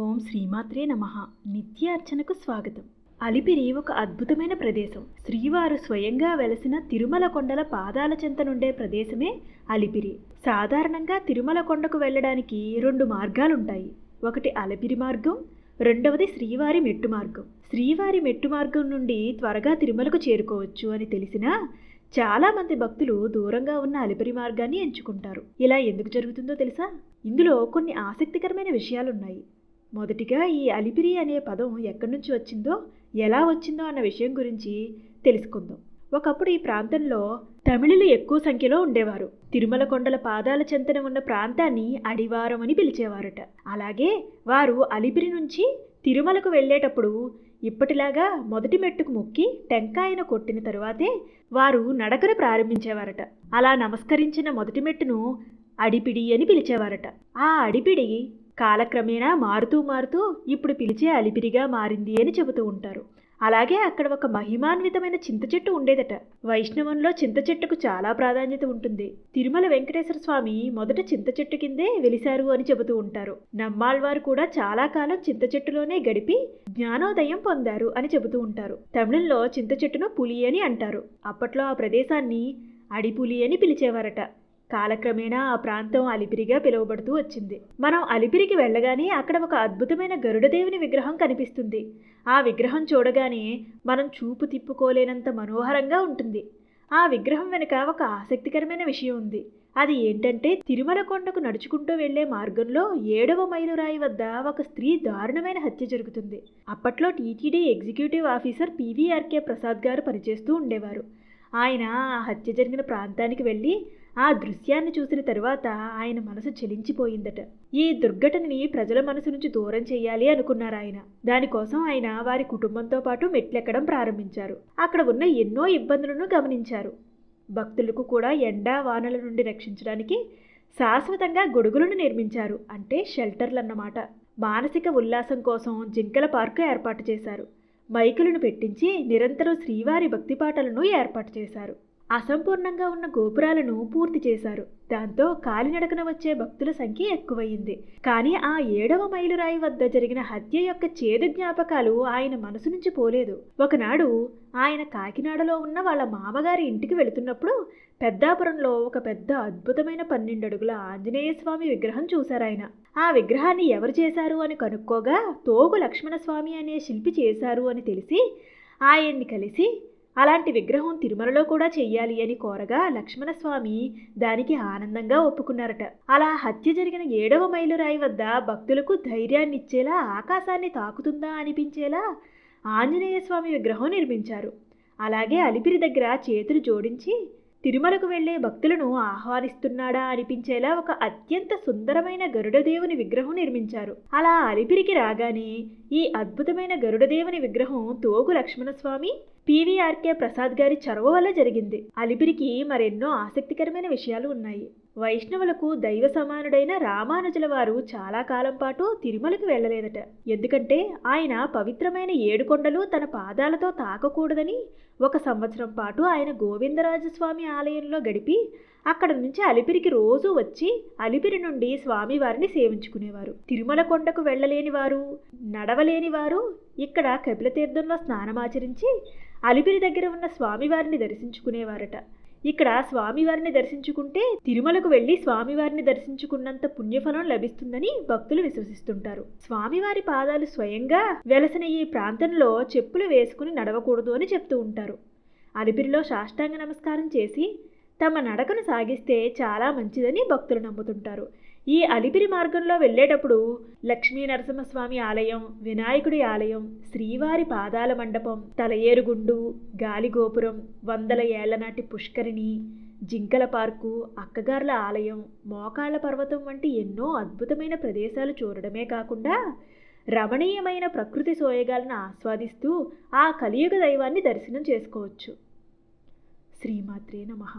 ఓం శ్రీమాత్రే నమ. నిత్య అర్చనకు స్వాగతం. అలిపిరి ఒక అద్భుతమైన ప్రదేశం. శ్రీవారు స్వయంగా వెలసిన తిరుమల కొండల పాదాల చెంత నుండే ప్రదేశమే అలిపిరి. సాధారణంగా తిరుమల కొండకు వెళ్ళడానికి రెండు మార్గాలుంటాయి. ఒకటి అలిపిరి మార్గం రెండవది శ్రీవారి మెట్టు మార్గం. శ్రీవారి మెట్టు మార్గం నుండి త్వరగా తిరుమలకు చేరుకోవచ్చు అని తెలిసినా చాలామంది భక్తులు దూరంగా ఉన్న అలిపిరి మార్గాన్ని ఎంచుకుంటారు. ఇలా ఎందుకు జరుగుతుందో తెలుసా? ఇందులో కొన్ని ఆసక్తికరమైన విషయాలున్నాయి. మొదటిగా ఈ అలిపిరి అనే పదం ఎక్కడి నుంచి వచ్చిందో ఎలా వచ్చిందో అన్న విషయం గురించి తెలుసుకుందాం. ఒకప్పుడు ఈ ప్రాంతంలో తమిళులు ఎక్కువ సంఖ్యలో ఉండేవారు. తిరుమల కొండల పాదాల చెంతన ఉన్న ప్రాంతాన్ని అడివారం అని పిలిచేవారట. అలాగే వారు అలిపిరి నుంచి తిరుమలకు వెళ్ళేటప్పుడు ఇప్పటిలాగా మొదటి మెట్టుకు మొక్కి టెంకాయను కొట్టిన తరువాతే వారు నడకను ప్రారంభించేవారట. అలా నమస్కరించిన మొదటి మెట్టును అడిపిడి అని పిలిచేవారట. ఆ అడిపిడి కాలక్రమేణా మారుతూ మారుతూ ఇప్పుడు పిలిచే అలిపిరిగా మారింది అని చెబుతూ ఉంటారు. అలాగే అక్కడ ఒక మహిమాన్వితమైన చింత చెట్టు ఉండేదట. వైష్ణవంలో చింత చెట్టుకు చాలా ప్రాధాన్యత ఉంటుంది. తిరుమల వెంకటేశ్వర స్వామి మొదట చింత చెట్టు కిందే వెలిశారు అని చెబుతూ ఉంటారు. నమ్మాళ్వారు కూడా చాలా కాలం చింత చెట్టులోనే గడిపి జ్ఞానోదయం పొందారు అని చెబుతూ ఉంటారు. తమిళంలో చింత చెట్టును పులి అని అంటారు. అప్పట్లో ఆ ప్రదేశాన్ని అడిపులి అని పిలిచేవారట. కాలక్రమేణా ఆ ప్రాంతం అలిపిరిగా పిలువబడుతూ వచ్చింది. మనం అలిపిరికి వెళ్ళగానే అక్కడ ఒక అద్భుతమైన గరుడదేవుని విగ్రహం కనిపిస్తుంది. ఆ విగ్రహం చూడగానే మనం చూపు తిప్పుకోలేనంత మనోహరంగా ఉంటుంది. ఆ విగ్రహం వెనుక ఒక ఆసక్తికరమైన విషయం ఉంది. అది ఏంటంటే తిరుమల కొండకు నడుచుకుంటూ వెళ్ళే మార్గంలో ఏడవ మైలురాయి వద్ద ఒక స్త్రీ దారుణమైన హత్య జరుగుతుంది. అప్పట్లో TTD executive officer PVRK Prasad గారు పనిచేస్తూ ఉండేవారు. ఆయన ఆ హత్య జరిగిన ప్రాంతానికి వెళ్ళి ఆ దృశ్యాన్ని చూసిన తరువాత ఆయన మనసు చెలించిపోయిందట. ఈ దుర్ఘటనని ప్రజల మనసు నుంచి దూరం చేయాలి అనుకున్నారు ఆయన. దానికోసం ఆయన వారి కుటుంబంతో పాటు మెట్లెక్కడం ప్రారంభించారు. అక్కడ ఉన్న ఎన్నో ఇబ్బందులను గమనించారు. భక్తులకు కూడా ఎండా వానల నుండి రక్షించడానికి శాశ్వతంగా గొడుగులను నిర్మించారు. అంటే షెల్టర్లు అన్నమాట మానసిక ఉల్లాసం కోసం జింకల పార్కు ఏర్పాటు చేశారు. మైకులను పెట్టించి నిరంతరం శ్రీవారి భక్తి పాటలను ఏర్పాటు చేశారు. అసంపూర్ణంగా ఉన్న గోపురాలను పూర్తి చేశారు. దాంతో కాలినడకన వచ్చే భక్తుల సంఖ్య ఎక్కువయింది. కానీ ఆ ఏడవ మైలురాయి వద్ద జరిగిన హత్య యొక్క చేదు జ్ఞాపకాలు ఆయన మనసు నుంచి పోలేదు. ఒకనాడు ఆయన కాకినాడలో ఉన్న వాళ్ళ మామగారి ఇంటికి వెళుతున్నప్పుడు పెద్దాపురంలో ఒక పెద్ద అద్భుతమైన పన్నెండడుగుల ఆంజనేయ స్వామి విగ్రహం చూశారాయన ఆ విగ్రహాన్ని ఎవరు చేశారు అని కనుక్కోగా తోగు లక్ష్మణస్వామి అనే శిల్పి చేశారు అని తెలిసి ఆయన్ని కలిసి అలాంటి విగ్రహం తిరుమలలో కూడా చెయ్యాలి అని కోరగా లక్ష్మణస్వామి దానికి ఆనందంగా ఒప్పుకున్నారట. అలా హత్య జరిగిన ఏడవ మైలురాయి వద్ద భక్తులకు ధైర్యాన్నిచ్చేలా ఆకాశాన్ని తాకుతుందా అనిపించేలా ఆంజనేయ స్వామి విగ్రహం నిర్మించారు. అలాగే అలిపిరి దగ్గర చేతులు జోడించి తిరుమలకు వెళ్ళే భక్తులను ఆహ్వానిస్తున్నాడా అనిపించేలా ఒక అత్యంత సుందరమైన గరుడదేవుని విగ్రహం నిర్మించారు. అలా అలిపిరికి రాగానే ఈ అద్భుతమైన గరుడదేవుని విగ్రహం తోగు లక్ష్మణస్వామి పీవీఆర్కే ప్రసాద్ గారి చొరవ వల్ల జరిగింది. అలిపిరికి మరెన్నో ఆసక్తికరమైన విషయాలు ఉన్నాయి. వైష్ణవులకు దైవ సమానుడైన రామానుజుల వారు చాలా కాలం పాటు తిరుమలకు వెళ్ళలేదట. ఎందుకంటే ఆయన పవిత్రమైన ఏడుకొండలు తన పాదాలతో తాకకూడదని ఒక సంవత్సరం పాటు ఆయన గోవిందరాజస్వామి ఆలయంలో గడిపి అక్కడ నుంచి అలిపిరికి రోజు వచ్చి అలిపిరి నుండి స్వామివారిని సేవించుకునేవారు. తిరుమల కొండకు వెళ్ళలేని వారు నడవలేని వారు ఇక్కడ కపిలతీర్థంలో స్నానమాచరించి అలిపిరి దగ్గర ఉన్న స్వామివారిని దర్శించుకునేవారట. ఇక్కడ స్వామివారిని దర్శించుకుంటే తిరుమలకు వెళ్ళి స్వామివారిని దర్శించుకున్నంత పుణ్యఫలం లభిస్తుందని భక్తులు విశ్వసిస్తుంటారు. స్వామివారి పాదాలు స్వయంగా వెలసిన ఈ ప్రాంతంలో చెప్పులు వేసుకుని నడవకూడదు అని చెప్తూ ఉంటారు. అలిపిరిలో సాష్టాంగ నమస్కారం చేసి తమ నడకను సాగిస్తే చాలా మంచిదని భక్తులు నమ్ముతుంటారు. ఈ అలిపిరి మార్గంలో వెళ్ళేటప్పుడు లక్ష్మీ నరసింహస్వామి ఆలయం వినాయకుడి ఆలయం శ్రీవారి పాదాల మండపం తలయేరుగుండు గాలిగోపురం వందల ఏళ్ళనాటి పుష్కరిణి జింకల పార్కు అక్కగార్ల ఆలయం మోకాళ్ళ పర్వతం వంటి ఎన్నో అద్భుతమైన ప్రదేశాలు చూడడమే కాకుండా రమణీయమైన ప్రకృతి సోయగాలను ఆస్వాదిస్తూ ఆ కలియుగ దైవాన్ని దర్శనం చేసుకోవచ్చు. శ్రీమాత్రే నమః.